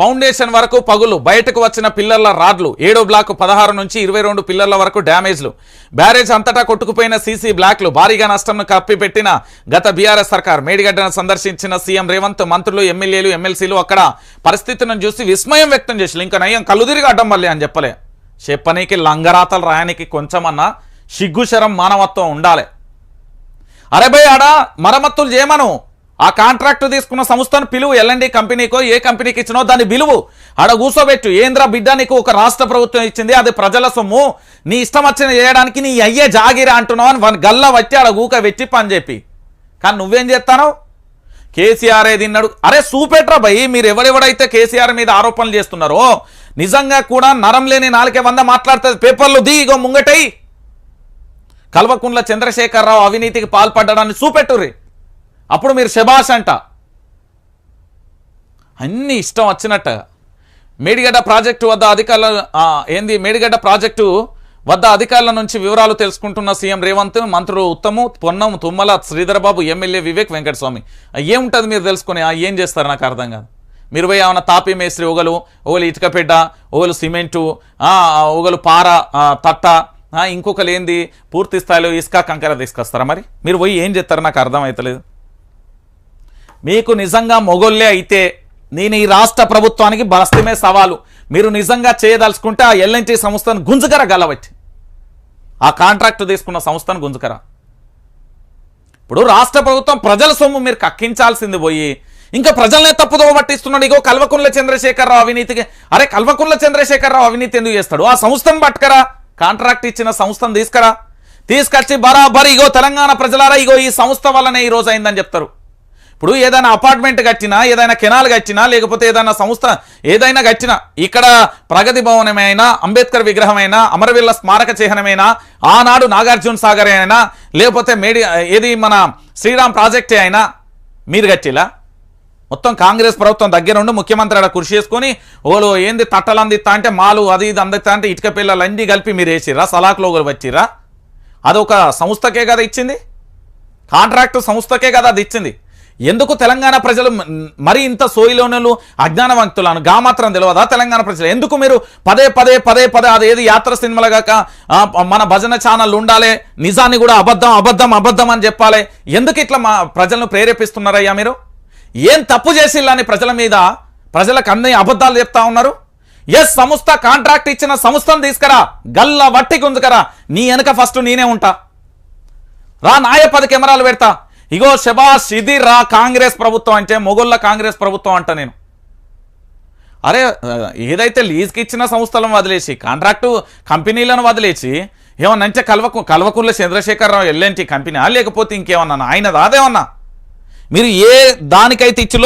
Foundation వరకు పగులు బయటకు వచ్చిన పిల్లర్ల రాడ్లు ఏడో బ్లాక్ పదహారు నుంచి ఇరవై రెండు పిల్లర్ల వరకు డ్యామేజ్లు. బ్యారేజ్ అంతటా కొట్టుకుపోయిన సీసీ బ్లాక్లు భారీగా నష్టంను కప్పిపెట్టిన గత బీఆర్ఎస్ సర్కార్. మేడిగడ్డను సందర్శించిన సీఎం రేవంత్ మంత్రులు ఎమ్మెల్యేలు ఎమ్మెల్సీలు అక్కడ పరిస్థితులను చూసి విస్మయం వ్యక్తం చేసి ఇంకా నయం కలుదిరిగి అడ్డం మళ్ళీ అని చెప్పలే. చెప్పనీకి లంగరాతలు రాయనికి కొంచెమన్నా సిగ్గుశరం మానవత్వం ఉండాలి. అరే భయ్ ఆడ మరమ్మతులు చేయమను. ఆ కాంట్రాక్ట్ తీసుకున్న సంస్థను పిలువు ఎల్ఎండి కంపెనీకో ఏ కంపెనీకి ఇచ్చినో దాన్ని పిలువు ఆడ కూసోబెట్టు. ఏంద్రా బిడ్డ నీకు ఒక రాష్ట్ర ప్రభుత్వం ఇచ్చింది అది ప్రజల సొమ్ము. నీ ఇష్టం వచ్చిన చేయడానికి నీ అయ్యే జాగిరా అంటున్నావు అని వన్ గల్ల వచ్చి ఆడ గూక పెట్టి పని చెప్పి. కానీ నువ్వేం చేస్తాను కేసీఆర్ ఏది తిన్నాడు? అరే సూపెట్రా భయ్ మీరు ఎవరెవడైతే కేసీఆర్ మీద ఆరోపణలు చేస్తున్నారో నిజంగా కూడా నరం లేని నాలుకే వంద మాట్లాడుతుంది. పేపర్లు ది ఇగో ముంగటై. కల్వకుంట్ల చంద్రశేఖరరావు అవినీతికి పాల్పడ్డాడని చూపెట్టుర్రి అప్పుడు మీరు శబాస్ అంట. అన్ని ఇష్టం వచ్చినట్టు. మేడిగడ్డ ప్రాజెక్టు వద్ద అధికారుల ఏంది? మేడిగడ్డ ప్రాజెక్టు వద్ద అధికారుల నుంచి వివరాలు తెలుసుకుంటున్న సీఎం రేవంత్ మంత్రులు ఉత్తము పొన్నం తుమ్మల శ్రీధరబాబు ఎమ్మెల్యే వివేక్ వెంకటస్వామి. ఏముంటుంది మీరు తెలుసుకుని? ఏం చేస్తారు నాకు అర్థం కాదు. మీరు పోయి ఏమైనా తాపీ మేస్త్రి ఒకలు ఒకలు ఇటుకపెడ్డ ఒకలు సిమెంటు ఒకలు పార తట్ట ఇంకొకలు ఏంది? పూర్తి స్థాయిలో ఇసుక కంకర తీసుకొస్తారా మరి? మీరు పోయి ఏం చేస్తారు నాకు అర్థం అవుతలేదు మీకు నిజంగా మొగోళ్ళే అయితే నేను ఈ రాష్ట్ర ప్రభుత్వానికి బలస్తమే సవాలు. మీరు నిజంగా చేయదలుచుకుంటే ఆ ఎల్ఎన్టీ సంస్థను గుంజుకర గలవచ్చు ఆ కాంట్రాక్ట్ తీసుకున్న సంస్థను గుంజుకర. ఇప్పుడు రాష్ట్ర ప్రభుత్వం ప్రజల సొమ్ము మీరు కక్కించాల్సింది పోయి ఇంకా ప్రజలనే తప్పుదో పట్టిస్తున్నాడు. ఇగో కల్వకుంట్ల చంద్రశేఖరరావు అవినీతికి అరే కల్వకుంట్ల చంద్రశేఖరరావు అవినీతి ఎందుకు చేస్తాడు? ఆ సంస్థను పట్టుకరా. కాంట్రాక్ట్ ఇచ్చిన సంస్థను తీసుకురా. తీసుకొచ్చి బరాబర్ ఇగో తెలంగాణ ప్రజలారా ఇగో ఈ సంస్థ వల్లనే ఈ రోజు అయిందని చెప్తారు. ఇప్పుడు ఏదైనా అపార్ట్మెంట్ కట్టినా ఏదైనా కెనాల్ కట్టినా లేకపోతే ఏదైనా సంస్థ ఏదైనా కట్టినా ఇక్కడ ప్రగతి భవనమైనా అంబేద్కర్ విగ్రహమైనా అమరవీళ్ళ స్మారక చిహ్నమైనా ఆనాడు నాగార్జున సాగర్ అయినా లేకపోతే మేడి ఏది మన శ్రీరామ్ ప్రాజెక్టే అయినా మీరు కట్టిలా? మొత్తం కాంగ్రెస్ ప్రభుత్వం దగ్గర ఉండి ముఖ్యమంత్రి ఆడ కృషి చేసుకొని ఓలో ఏంది తట్టలు అందిస్తా అంటే మాలు అది ఇది అందిస్తా అంటే ఇటుక పిల్లలు అన్నీ కలిపి మీరు వేసిరా సలాక్లో వచ్చిర్రా అదొక సంస్థకే కదా ఇచ్చింది? కాంట్రాక్ట్ సంస్థకే కదా అది ఇచ్చింది? ఎందుకు తెలంగాణ ప్రజలు మరి మరీ ఇంత సోయిలోనలు అజ్ఞానవంతులను గా మాత్రం తెలియదా తెలంగాణ ప్రజలు? ఎందుకు మీరు పదే పదే పదే పదే అదేది యాత్ర సినిమాలుగాక మన భజన ఛానల్ ఉండాలి నిజాన్ని కూడా అబద్ధం అబద్ధం అబద్ధం అని చెప్పాలి? ఎందుకు ఇట్లా మా ప్రజలను ప్రేరేపిస్తున్నారయ్యా మీరు? ఏం తప్పు చేసిల్లని ప్రజల మీద? ప్రజలకు అన్ని అబద్ధాలు చెప్తా ఉన్నారు? ఎస్ సంస్థ కాంట్రాక్ట్ ఇచ్చిన సంస్థను తీసుకురా గల్ల వట్టి గుంజుకరా నీ వెనక ఫస్ట్ నేనే ఉంటా. రా నాయ పది కెమెరాలు పెడతా. ఇగో శబాష్ ఇది రా కాంగ్రెస్ ప్రభుత్వం అంటే మొగుళ్ళ కాంగ్రెస్ ప్రభుత్వం అంట నేను. అరే ఏదైతే లీజ్కి ఇచ్చిన సంస్థలను వదిలేసి కాంట్రాక్టు కంపెనీలను వదిలేసి ఏమన్నా అంటే కల్వకు కల్వకుర్ల Chandrasekhar Rao L N T company లేకపోతే ఇంకేమన్నా ఆయన అదేమన్నా? మీరు ఏ దానికైతే ఇచ్చిలో